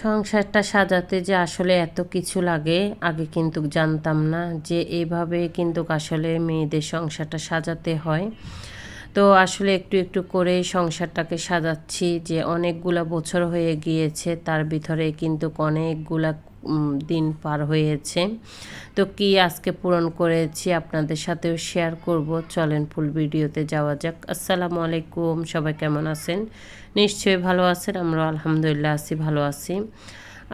সংসারটা সাজাতে যে আসলে এত কিছু লাগে, আগে কিন্তু জানতাম না যে এভাবে কিন্তু আসলে মেয়েদের সংসারটা সাজাতে হয়। তো আসলে একটু একটু করে সংসারটাকে সাজাচ্ছি যে অনেকগুলা বছর হয়ে গিয়েছে, তার ভিতরে কিন্তু অনেকগুলা দিন পার হয়েছে। তো কি আজকে পূরণ করেছি আপনাদের সাথেও শেয়ার করব। চলেন ফুল ভিডিওতে যাওয়া যাক। আসসালামু আলাইকুম, সবাই কেমন আছেন? নিশ্চয়ই ভালো আছেন আমরা আলহামদুলিল্লাহ আছি, ভালো আছি।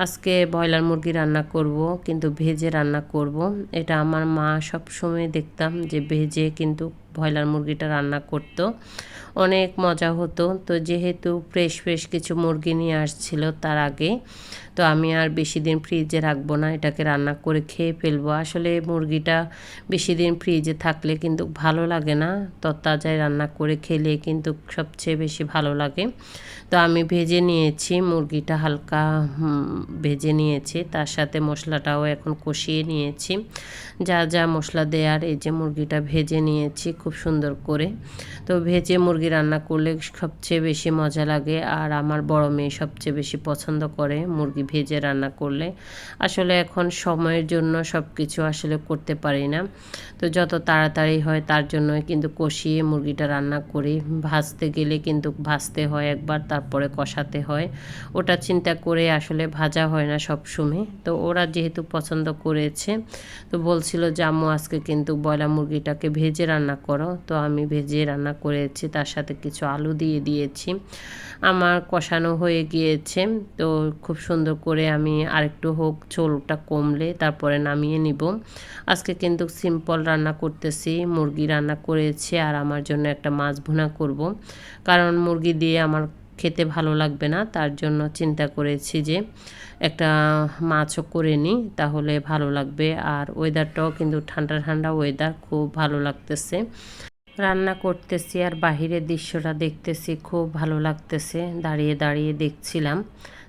আজকে ব্রয়লার মুরগি রান্না করব, কিন্তু ভেজে রান্না করব। এটা আমার মা সব সময় দেখতাম যে ভেজে কিন্তু ব্রয়লার মুরগিটা রান্না করতো। অনেক মজা হতো। তো যেহেতু ফ্রেশ ফ্রেশ কিছু মুরগি নিয়ে আসছিল তার আগে, তো আমি আর বেশি দিন ফ্রিজে রাখব না, এটাকে রান্না করে খেয়ে ফেলব। আসলে মুরগিটা বেশি দিন ফ্রিজে থাকলে কিন্তু ভালো লাগে না তত্তাজায় রান্না করে খেলে কিন্তু সবচেয়ে বেশি ভালো লাগে। তো আমি ভেজে নিয়েছি, মুরগিটা হালকা ভেজে নিয়েছি। তার সাথে মশলাটাও এখন কষিয়ে নিয়েছি। যা যা মশলা দেওয়ার এই যে মুরগিটা ভেজে নিয়েছি খুব সুন্দর করে। তো ভেজে মুরগি রান্না করলে সবচেয়ে বেশি মজা লাগে আর আমার বড় মেয়ে সবচেয়ে বেশি পছন্দ করে মুরগি ভেজে রান্না করলে। আসলে এখন সময়ের জন্য সব কিছু আসলে করতে পারি না। তো যত তাড়াতাড়ি হয় তার জন্যই কিন্তু কষিয়ে মুরগিটা রান্না করি। ভাজতে গেলে কিন্তু ভাজতে হয় একবার, তারপরে কষাতে হয়। ওটা চিন্তা করে আসলে ভাজা হয় না সব সময় তো ওরা যেহেতু পছন্দ করেছে, তো বলছিল যে আজকে কিন্তু বয়লা মুরগিটাকে ভেজে রান্না করো। তো আমি ভেজে রান্না করেছি, তার সাথে কিছু আলু দিয়ে দিয়েছি। আমার কষানো হয়ে গিয়েছে, তো খুব সুন্দর করে আমি আরেকটু হোক ঝোলটা কমলে তারপরে নামিয়ে নিব। আজকে কিন্তু সিম্পল রান্না করতেছি, মুরগি রান্না করেছি আর আমার জন্য একটা মাছ ভুনা করব। কারণ মুরগি দিয়ে আমার খেতে ভালো লাগবে না। তার জন্য চিন্তা করেছি যে একটা মাছও করে নিই, তাহলে ভালো লাগবে। আর ওয়েদারটাও কিন্তু ঠান্ডা ঠান্ডা ওয়েদার খুব ভালো লাগতেছে। রান্না করতেছি আর বাহিরের দৃশ্যটা দেখতেছি, খুব ভালো লাগতেছে। দাঁড়িয়ে দাঁড়িয়ে দেখছিলাম।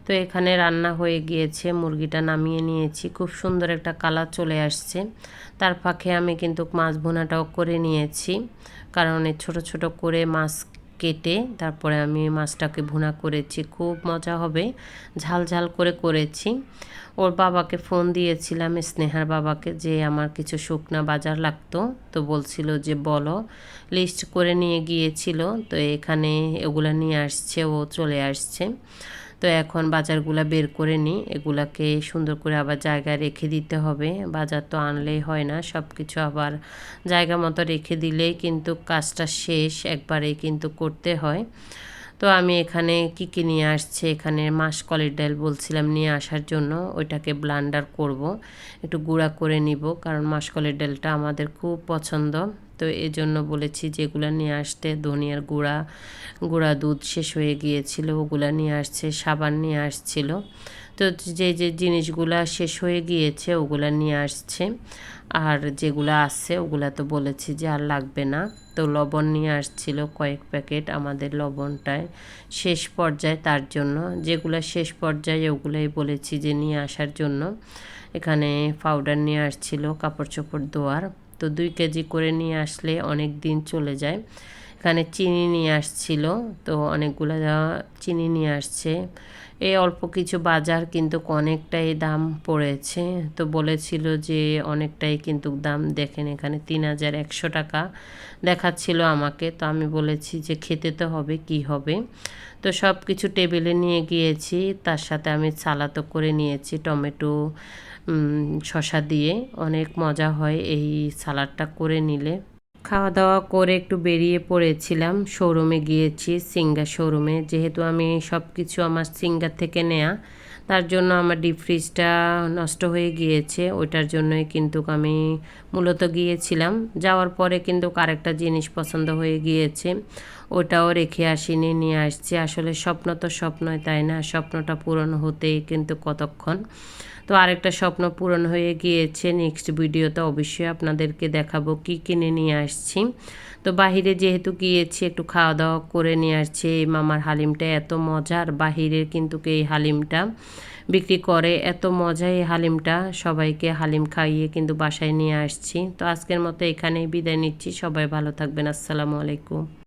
তো এখানে রান্না হয়ে গিয়েছে, মুরগিটা নামিয়ে নিয়েছি। খুব সুন্দর একটা কালার চলে আসছে। তার ফাঁকে আমি কিন্তু মাছ ভুনাটাও করে নিয়েছি। কারণ ছোট ছোট করে মাছ কেটে তারপরে আমি মাছটাকে ভুনা করেছি। খুব মজা হবে। ঝাল ঝাল করে করেছি। ওর বাবাকে ফোন দিয়েছিলাম, স্নেহার বাবাকে, যে আমার কিছু শুকনা বাজার লাগতো। তো বলছিল যে, বলো। লিস্ট করে নিয়ে গিয়েছিল। তো এখানে ওগুলো নিয়ে আসছে, ও চলে আসছে। তো এখন বাজারগুলো বের করে নিই। এগুলাকে সুন্দর করে আবার জায়গায় রেখে দিতে হবে। বাজার তো আনলেই হয় না সব কিছু আবার জায়গা মতো রেখে দিলেই কিন্তু কাজটা শেষ, একবারেই কিন্তু করতে হয়। তো আমি এখানে কি কি নিয়ে আসছে, এখানে মাসকলের ডাল বলছিলাম নিয়ে আসার জন্য, ওইটাকে ব্লান্ডার করব। একটু গুঁড়া করে নিব, কারণ মাসকলের ডালটা আমাদের খুব পছন্দ। তো এই জন্য বলেছি যেগুলো নিয়ে আসতে। ধনিয়ার গুঁড়া গুঁড়া দুধ শেষ হয়ে গিয়েছিল, ওগুলা নিয়ে আসছে, সাবান নিয়ে আসছিল। তো যে যে জিনিসগুলা শেষ হয়ে গিয়েছে, ওগুলা নিয়ে আসছে। আর যেগুলো আসছে ওগুলা তো বলেছি যে আর লাগবে না। তো লবণ নিয়ে আসছিল কয়েক প্যাকেট আমাদের লবণটায় শেষ পর্যায়ে তার জন্য। যেগুলো শেষ পর্যায়ে ওগুলাই বলেছি যে নিয়ে আসার জন্য। এখানে পাউডার নিয়ে আসছিল, কাপড় চোপড় ধোয়ার। তো দুই কেজি করে নিয়ে আসলে অনেক দিন চলে যায়। এখানে চিনি নিয়ে আসছিল, তো অনেকগুলো চিনি নিয়ে আসছে। এই অল্প কিছু বাজার কিন্তু অনেকটাই দাম পড়েছে, তো বলেছিল যে অনেকটাই কিন্তু দাম, দেখেন এখানে তিন হাজার একশো টাকা দেখাচ্ছিল আমাকে, তো আমি বলেছি যে খেতে তো হবে, কি হবে? তো সব কিছু টেবিলে নিয়ে গিয়েছি, তার সাথে আমি সালাতো করে নিয়েছি, টমেটো শশা দিয়ে, অনেক মজা হয় এই সালাডটা করে নিলে। খাওয়া দাওয়া করে একটু বেরিয়ে পড়েছিলাম। শোরুমে গিয়েছি, সিঙ্গা শোরুমে। যেহেতু আমি সব কিছু আমার সিঙ্গার থেকে নেয়া, তার জন্য আমার ডিপ ফ্রিজটা নষ্ট হয়ে গিয়েছে। ওইটার জন্যই কিন্তু আমি মূলত গিয়েছিলাম। যাওয়ার পরে কিন্তু আরেকটা জিনিস পছন্দ হয়ে গিয়েছে। ওটাও রেখে আসিনি, নিয়ে আসছি। আসলে স্বপ্ন তো স্বপ্নই, তাই না? স্বপ্নটা পূরণ হতেই কিন্তু কতক্ষণ। তো আরেকটা স্বপ্ন পূরণ হয়ে গিয়েছে নেক্সট ভিডিওতে অবশ্যই আপনাদেরকে দেখাবো কি কিনে নিয়ে আসছি। তো বাহিরে যেহেতু গিয়েছি, একটু খাওয়া দাওয়া করে নিয়ে আসছি। এই মামার হালিমটা এত মজার, বাহিরের কিন্তু এই হালিমটা বিক্রি করে? এত মজা এই হালিমটা, সবাইকে হালিম খাইয়ে কিন্তু বাসায় নিয়ে আসছি। তো আজকের মতো এখানেই বিদায় নিচ্ছি। সবাই ভালো থাকবেন। আসসালামু আলাইকুম।